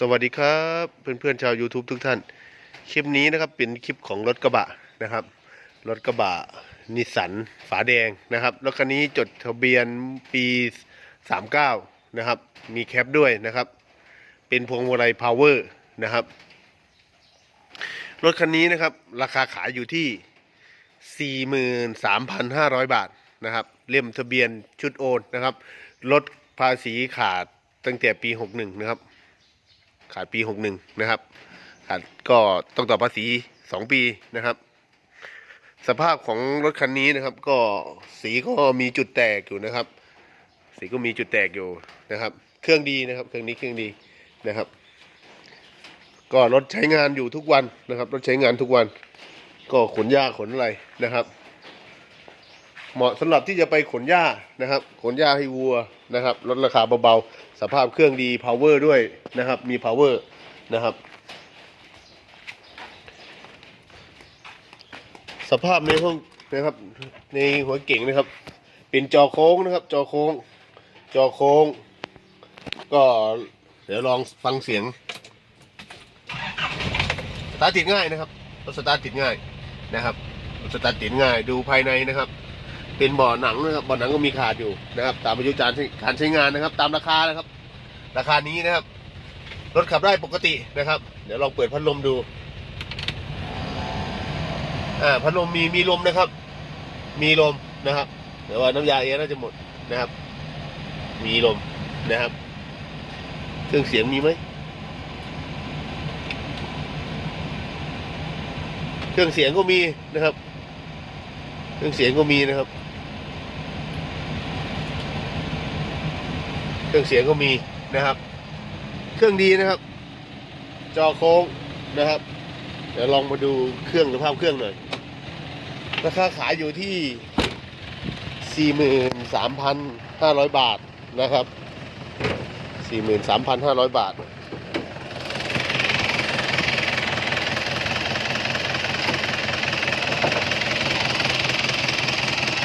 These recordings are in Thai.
สวัสดีครับเพื่อนๆชาว YouTube ทุกท่าน คลิปนี้นะครับเป็นคลิปของรถกระบะนะครับ รถกระบะนิสสันฝาแดงนะครับรถคันนี้จดทะเบียนปี 39 นะครับ มีแคปด้วยนะครับ เป็นพวงมาลัยพาวเวอร์นะครับ รถคันนี้นะครับ ราคาขายอยู่ที่ 43,500 บาทนะครับ เล่มทะเบียนชุดโอนนะครับลดภาษีขาดตั้งแต่ปี 61 นะครับ ขาดปี61นะครับ ขาดก็ต้องต่อภาษี2ปีนะครับ สภาพของรถคันนี้นะครับ ก็สีก็มีจุดแตกอยู่นะครับ สีก็มีจุดแตกอยู่นะครับ เครื่องดีนะครับ เครื่องนี้เครื่องดีนะครับ ก็รถใช้งานอยู่ทุกวันนะครับ รถใช้งานทุกวัน ก็ขนหญ้าขนอะไรนะครับ เหมาะสำหรับที่จะไปขนหญ้านะครับ ขนหญ้าให้วัวนะครับลดราคาเบาๆสภาพเครื่องดี power ด้วยนะครับ มี power นะครับสภาพในห้องนะครับในหัวเก่งนะครับ เป็นจอโค้งนะครับ จอโค้ง จอโค้ง ก็เดี๋ยวลองฟังเสียงสตาร์ทติดง่ายนะครับรถสตาร์ทติดง่ายนะครับรถสตาร์ทติดง่ายดูภายในนะครับ เป็นเบ่อหนังนะครับเบ่อหนังก็มีขาดอยู่นะครับ ตามอายุการใช้การใช้งานนะครับ ตามราคานะครับ ราคานี้นะครับ รถขับได้ปกตินะครับ เดี๋ยวลองเปิดพัดลมดูอ่าพัดลมมีมีลมนะครับ มีลมนะครับเดี๋ยวว่าน้ำยาเอน่าจะหมดนะครับ มีลมนะครับเครื่องเสียงมีไหมเครื่องเสียงก็มีนะครับ เครื่องเสียงก็มีนะครับ เครื่องเสียงก็มีนะครับ เครื่องดีนะครับ จอโค้งนะครับ เดี๋ยวลองมาดูเครื่องสภาพเครื่องหน่อยราคาขายอยู่ที่ 43,500 บาทนะครับ 43,500 บาท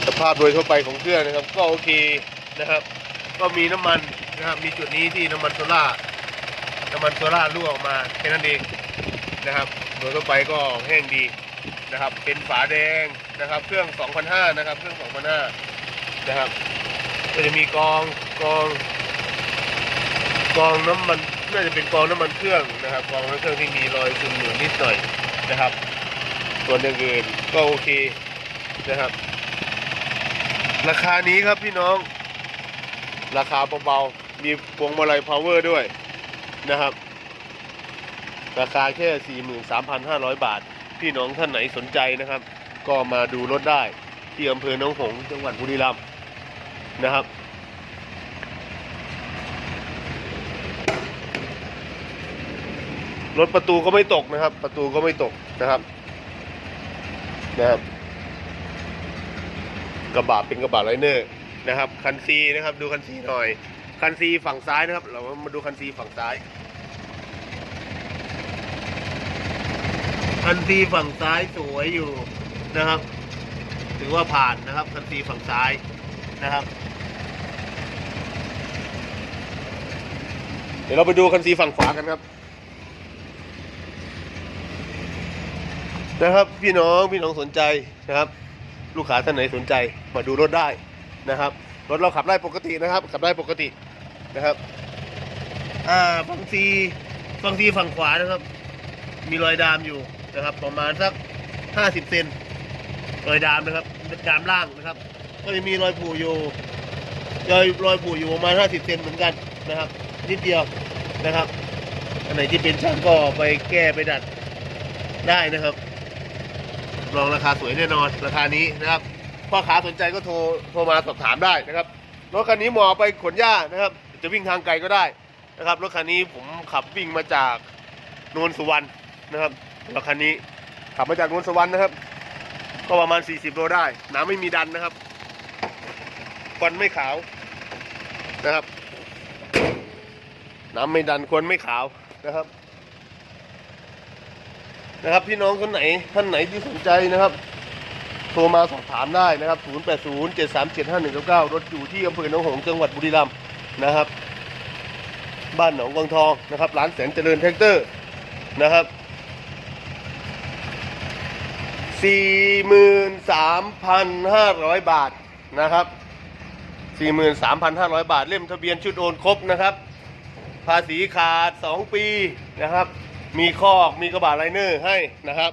สภาพโดยทั่วไปของเครื่องนะครับ ก็โอเคนะครับ ก็มีน้ำมันนะครับมีจุดนี้ที่น้ำมันโซล่าน้ำมันโซล่ารั่วออกมาแค่นั้นเองนะครับโดยทั่วไปก็แห้งดีนะครับ เป็นฝาแดงนะครับ เครื่อง2,500นะครับ เครื่อง2,500นะครับ ก็จะมีกองกอง กองน้ำมันน่าจะเป็นกองน้ำมันเครื่องนะครับ กองน้ำมันเครื่องที่มีรอยซึมอยู่นิดหน่อยนะครับ ส่วนอย่างอื่นก็โอเคนะครับ ราคานี้ครับพี่น้อง ราคาเบาๆ มีพวงมาลัยพาวเวอร์ด้วยนะครับ ราคาแค่ 43,500 บาท พี่น้องท่านไหนสนใจนะครับ ก็มาดูรถได้ที่อำเภอหนองหงจังหวัดบุรีรัมย์นะครับรถประตูก็ไม่ตกนะครับ ประตูก็ไม่ตกนะครับนะครับ กระบะเป็นกระบะไลเนอร์ นะครับ คันซีนะครับ ดูคันซีหน่อย คันซีฝั่งซ้ายนะครับ เรามาดูคันซีฝั่งซ้าย คันซีฝั่งซ้ายสวยอยู่นะครับ ถือว่าผ่านนะครับ คันซีฝั่งซ้ายนะครับ เดี๋ยวเราไปดูคันซีฝั่งขวากันครับนะครับพี่น้องพี่น้องสนใจนะครับ ลูกค้าท่านไหนสนใจมาดูรถได้ นะครับรถเราขับได้ปกตินะครับ ขับได้ปกตินะครับ อ่าฝั่งซีฝั่งซีฝั่งขวานะครับ มีรอยดามอยู่นะครับ ประมาณสักห้าสิบเซนรอยดามนะครับดามล่างนะครับ ก็จะมีรอยผูอยู่รอยรอยผูอยู่ประมาณห้าสิบเซนเหมือนกันนะครับนิดเดียวนะครับอันไหนที่เป็นช่างก็ไปแก้ไปดัดได้นะครับ รองราคาสวยแน่นอนราคานี้นะครับ พ่อค้าสนใจก็โทรโทรมาสอบถามได้นะครับรถคันนี้เหมาะไปขนหญ้านะครับ จะวิ่งทางไกลก็ได้นะครับรถคันนี้ผมขับวิ่งมาจากโนนสุวรรณนะครับรถคันนี้ขับมาจากโนนสุวรรณนะครับ ก็ประมาณ 40 โลได้น้ำไม่มีดันนะครับควันไม่ขาวนะครับ น้ำไม่ดันควันไม่ขาวนะครับ นะครับพี่น้องคนไหนท่านไหนที่สนใจนะครับ โทรมาสอบถามได้นะครับ 080 737 5199 รถอยู่ที่อำเภอหนองหงส์จังหวัดบุรีรัมย์นะครับ บ้านหนองกองทองนะครับร้านแสนเจริญแท็กเตอร์นะครับ 43,500 บาทนะครับ 43,500 บาท เล่มทะเบียนชุดโอนครบนะครับ ภาษีขาด 2 ปีนะครับ มีคอกมีกระบะไลเนอร์ให้นะครับ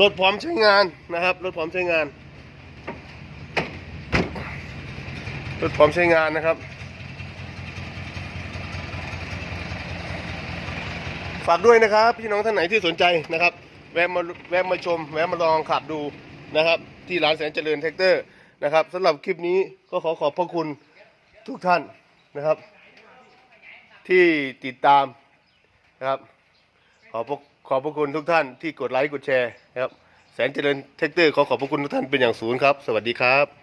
รถพร้อมใช้งานนะครับ รถพร้อมใช้งาน รถพร้อมใช้งานนะครับ ฝากด้วยนะครับ พี่น้องท่านไหนที่สนใจนะครับ แวะมาแวะมาชม แวะมาลองขับดูนะครับ ที่ร้านแสนเจริญแท็กเตอร์นะครับสำหรับคลิปนี้ก็ขอขอบพระคุณทุกท่านนะครับ ที่ติดตามนะครับขอบพระ อบพระคุณทุกท่านที่กดไลค์กดแชร์นะครับแสนเจริญเทคเตอร์ขอขอบพระคุณทุกท่านเป็นอย่างสูงครับ สวัสดีครับ